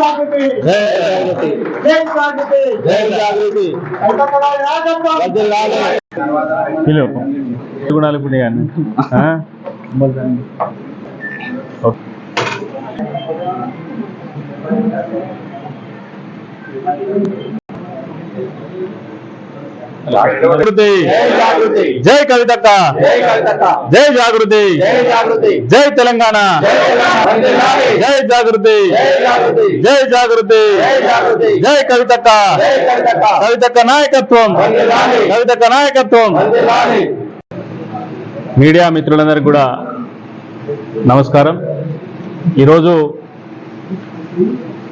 జాగృతి జై జాగృతి జై జాగృతి జై జాగృతి కవితక్క గారి నాయకత్వం వర్ధిల్లాలి. కిలో గుణాలు ఇప్పుడు ఇవన్నీ. ఆ? ఓకే. జాగృతి. జై కవితక్క. జై జాగృతి. జై తెలంగాణ. జై జాగృతి. జై జాగృతి. జై కవితక్క. కవితక్క. నాయకత్వం. కవితక్క నాయకత్వం. మీడియా మిత్రులందరికీ కూడా నమస్కారం. ఈరోజు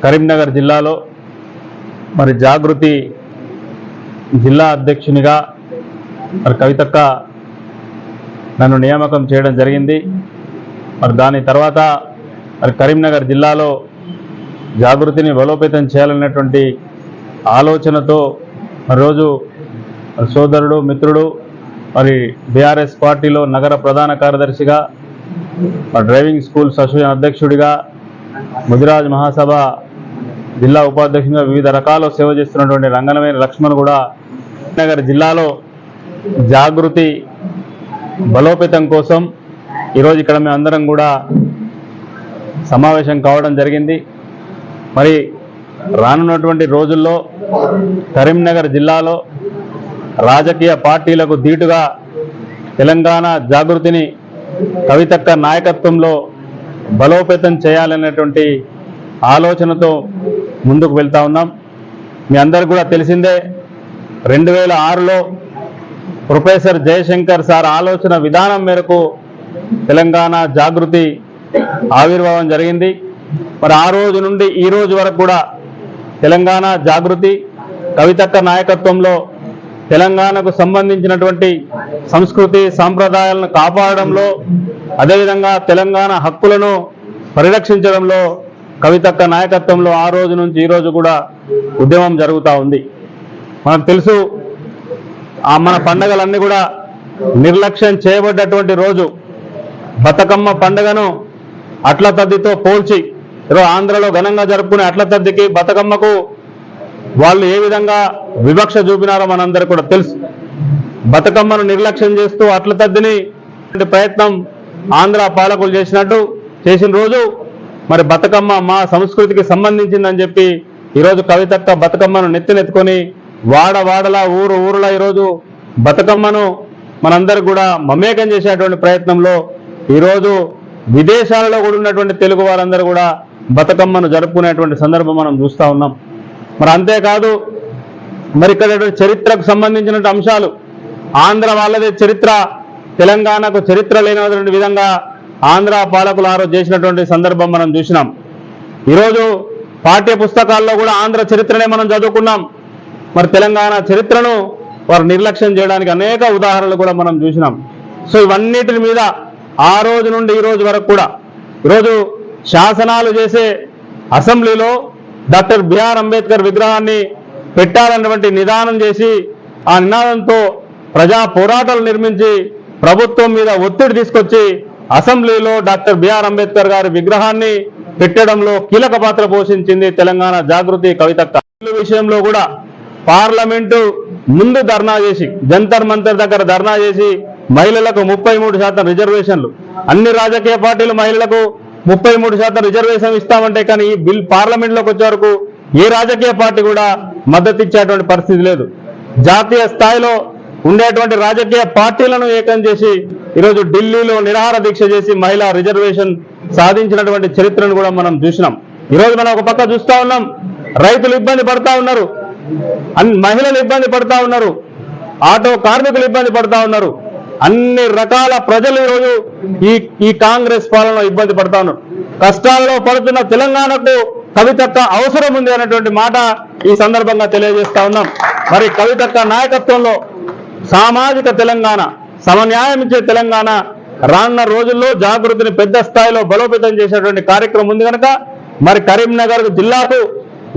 కరీంనగర్ జిల్లాలో మరి జాగృతి జిల్లా అధ్యక్షునిగా మరి కవితక్క నన్ను నియామకం చేయడం జరిగింది. మరి దాని తర్వాత మరి కరీంనగర్ జిల్లాలో జాగృతిని బలోపేతం చేయాలనేటువంటి ఆలోచనతో రోజు సోదరుడు మిత్రుడు మరి బీఆర్ఎస్ పార్టీలో నగర ప్రధాన కార్యదర్శిగా మరి డ్రైవింగ్ స్కూల్ అసోసియేషన్ అధ్యక్షుడిగా ముదిరాజ్ మహాసభ జిల్లా ఉపాధ్యక్షునిగా వివిధ రకాల సేవ చేస్తున్నటువంటి రంగనమైన లక్ష్మణ్ కూడా నగర్ జిల్లాలో జాగృతి బలోపేతం కోసం ఈరోజు ఇక్కడ మేము అందరం కూడా సమావేశం కావడం జరిగింది. మరి రానున్నటువంటి రోజుల్లో కరీంనగర్ జిల్లాలో రాజకీయ పార్టీలకు ధీటుగా తెలంగాణ జాగృతిని కవితక్క నాయకత్వంలో బలోపేతం చేయాలనేటువంటి ఆలోచనతో ముందుకు వెళ్తా ఉన్నాం. మీ అందరికి కూడా తెలిసిందే రెండు వేల ఆరులో ప్రొఫెసర్ జయశంకర్ సార్ ఆలోచన విధానం మేరకు తెలంగాణ జాగృతి ఆవిర్భావం జరిగింది. మరి ఆ రోజు నుండి ఈ రోజు వరకు కూడా తెలంగాణ జాగృతి కవితక్క నాయకత్వంలో తెలంగాణకు సంబంధించినటువంటి సంస్కృతి సాంప్రదాయాలను కాపాడడంలో అదేవిధంగా తెలంగాణ హక్కులను పరిరక్షించడంలో కవితక్క నాయకత్వంలో ఆ రోజు నుంచి ఈరోజు కూడా ఉద్యమం జరుగుతూ ఉంది. మనకు తెలుసు ఆ మన పండగలన్నీ కూడా నిర్లక్ష్యం చేయబడ్డటువంటి రోజు. బతుకమ్మ పండుగను అట్ల తద్దితో పోల్చి ఈరోజు ఆంధ్రలో ఘనంగా జరుపుకునే అట్ల తద్దికి బతుకమ్మకు వాళ్ళు ఏ విధంగా వివక్ష చూపినారో మనందరికీ కూడా తెలుసు. బతుకమ్మను నిర్లక్ష్యం చేస్తూ అట్ల తద్దిని ప్రయత్నం ఆంధ్ర పాలకులు చేసినట్టు చేసిన రోజు మరి బతుకమ్మ మా సంస్కృతికి సంబంధించిందని చెప్పి ఈరోజు కవితక్క బతుకమ్మను నెత్తినెత్తుకొని వాడ వాడలా ఊరు ఊరులా ఈరోజు బతుకమ్మను మనందరికి కూడా మమేకం చేసేటువంటి ప్రయత్నంలో ఈరోజు విదేశాలలో కూడా ఉన్నటువంటి తెలుగు వారందరూ కూడా బతుకమ్మను జరుపుకునేటువంటి సందర్భం మనం చూస్తూ ఉన్నాం. మరి అంతేకాదు మరి ఇక్కడ చరిత్రకు సంబంధించిన అంశాలు. ఆంధ్ర వాళ్ళదే చరిత్ర తెలంగాణకు చరిత్ర లేనటువంటి విధంగా ఆంధ్ర పాలకులు ఆరోజు చేసినటువంటి సందర్భం మనం చూసినాం. ఈరోజు పాఠ్య పుస్తకాల్లో కూడా ఆంధ్ర చరిత్రనే మనం చదువుకున్నాం. మరి తెలంగాణ చరిత్రను వారు నిర్లక్ష్యం చేయడానికి అనేక ఉదాహరణలు కూడా మనం చూసినాం. సో ఇవన్నిటి మీద ఆ రోజు నుండి ఈ రోజు వరకు కూడా ఈరోజు శాసనాలు చేసే అసెంబ్లీలో డాక్టర్ బిఆర్ అంబేద్కర్ విగ్రహాన్ని పెట్టాలన్నటువంటి నిదానం చేసి ఆ నినాదంతో ప్రజా పోరాటాలు నిర్మించి ప్రభుత్వం మీద ఒత్తిడి తీసుకొచ్చి అసెంబ్లీలో డాక్టర్ బిఆర్ అంబేద్కర్ గారి విగ్రహాన్ని పెట్టడంలో కీలక పాత్ర పోషించింది తెలంగాణ జాగృతి కవిత విషయంలో కూడా పార్లమెంటు ముందు ధర్నా చేసి జంతర్ మంతర్ దగ్గర ధర్నా చేసి మహిళలకు ముప్పై మూడు శాతం రిజర్వేషన్లు. అన్ని రాజకీయ పార్టీలు మహిళలకు ముప్పై మూడు శాతం రిజర్వేషన్ ఇస్తామంటే కానీ ఈ బిల్ పార్లమెంట్లోకి వచ్చే వరకు ఏ రాజకీయ పార్టీ కూడా మద్దతు ఇచ్చేటువంటి పరిస్థితి లేదు. జాతీయ స్థాయిలో ఉండేటువంటి రాజకీయ పార్టీలను ఏకం చేసి ఈరోజు ఢిల్లీలో నిరాహార దీక్ష చేసి మహిళా రిజర్వేషన్ సాధించినటువంటి చరిత్రను కూడా మనం చూసినాం. ఈరోజు మనం ఒక పక్క చూస్తా ఉన్నాం రైతులు ఇబ్బంది పడతా ఉన్నారు. మహిళలు ఇబ్బంది పడతా ఉన్నారు. ఆటో కార్మికులు ఇబ్బంది పడతా ఉన్నారు. అన్ని రకాల ప్రజలు ఈరోజు ఈ ఈ కాంగ్రెస్ పాలనలో ఇబ్బంది పడతా ఉన్నారు. కష్టాల్లో పడుతున్న తెలంగాణకు కవితక్క అవసరం ఉంది అనేటువంటి మాట ఈ సందర్భంగా తెలియజేస్తా ఉన్నాం. మరి కవితక్క నాయకత్వంలో సామాజిక తెలంగాణ సమన్యాయం ఇచ్చే తెలంగాణ రానున్న రోజుల్లో జాగృతిని పెద్ద స్థాయిలో బలోపేతం చేసేటువంటి కార్యక్రమం ఉంది కనుక మరి కరీంనగర్ జిల్లాకు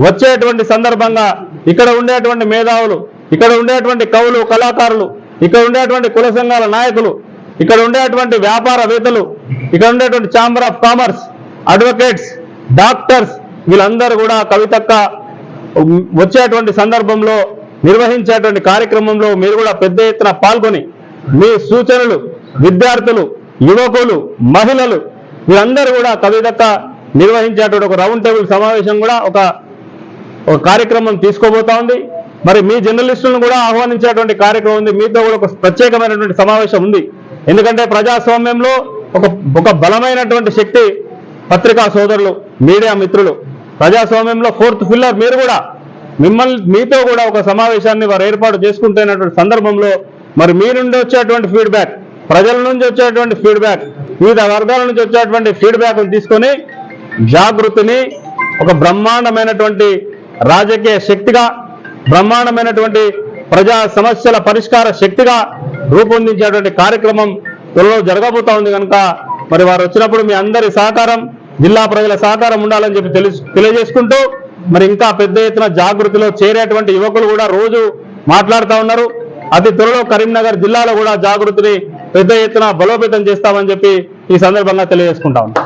వచ్చేటువంటి సందర్భంగా ఇక్కడ ఉండేటువంటి మేధావులు ఇక్కడ ఉండేటువంటి కవులు కళాకారులు ఇక్కడ ఉండేటువంటి కుల సంఘాల నాయకులు ఇక్కడ ఉండేటువంటి వ్యాపారవేత్తలు ఇక్కడ ఉండేటువంటి chamber of commerce advocates doctors వీళ్ళందరూ కూడా కవితక్క వచ్చేటువంటి సందర్భంలో నిర్వహించేటువంటి కార్యక్రమంలో మీరు కూడా పెద్ద ఎత్తున పాల్గొని మీ సూచనలు విద్యార్థులు యువకులు మహిళలు వీరందరూ కూడా కవితక్క నిర్వహించేటువంటి ఒక రౌండ్ టేబుల్ సమావేశం కూడా ఒక ఒక కార్యక్రమం తీసుకోబోతా ఉంది. మరి మీ జర్నలిస్టులను కూడా ఆహ్వానించేటువంటి కార్యక్రమం ఉంది. మీతో కూడా ఒక ప్రత్యేకమైనటువంటి సమావేశం ఉంది. ఎందుకంటే ప్రజాస్వామ్యంలో ఒక ఒక బలమైనటువంటి శక్తి పత్రికా సోదరులు మీడియా మిత్రులు. ప్రజాస్వామ్యంలో ఫోర్త్ ఫిల్లర్ మీరు కూడా. మిమ్మల్ని మీతో కూడా ఒక సమావేశాన్ని వారు ఏర్పాటు చేసుకుంటున్నటువంటి సందర్భంలో మరి మీ నుండి వచ్చేటువంటి ఫీడ్బ్యాక్ ప్రజల నుంచి వచ్చేటువంటి ఫీడ్బ్యాక్ వివిధ వర్గాల నుంచి వచ్చేటువంటి ఫీడ్బ్యాక్ తీసుకొని జాగృతిని ఒక బ్రహ్మాండమైనటువంటి రాజకీయ శక్తిగా బ్రహ్మాండమైనటువంటి ప్రజా సమస్యల పరిష్కార శక్తిగా రూపొందించేటువంటి కార్యక్రమం త్వరలో జరగబోతా ఉంది కనుక మరి వారు వచ్చినప్పుడు మీ అందరి సహకారం జిల్లా ప్రజల సహకారం ఉండాలని చెప్పి తెలియజేసుకుంటూ మరి ఇంకా పెద్ద ఎత్తున జాగృతిలో చేరేటువంటి యువకులు కూడా రోజు మాట్లాడుతూ ఉన్నారు. అతి త్వరలో కరీంనగర్ జిల్లాలో కూడా జాగృతిని పెద్ద ఎత్తున బలోపేతం చేస్తామని చెప్పి ఈ సందర్భంగా తెలియజేసుకుంటా ఉన్నాం.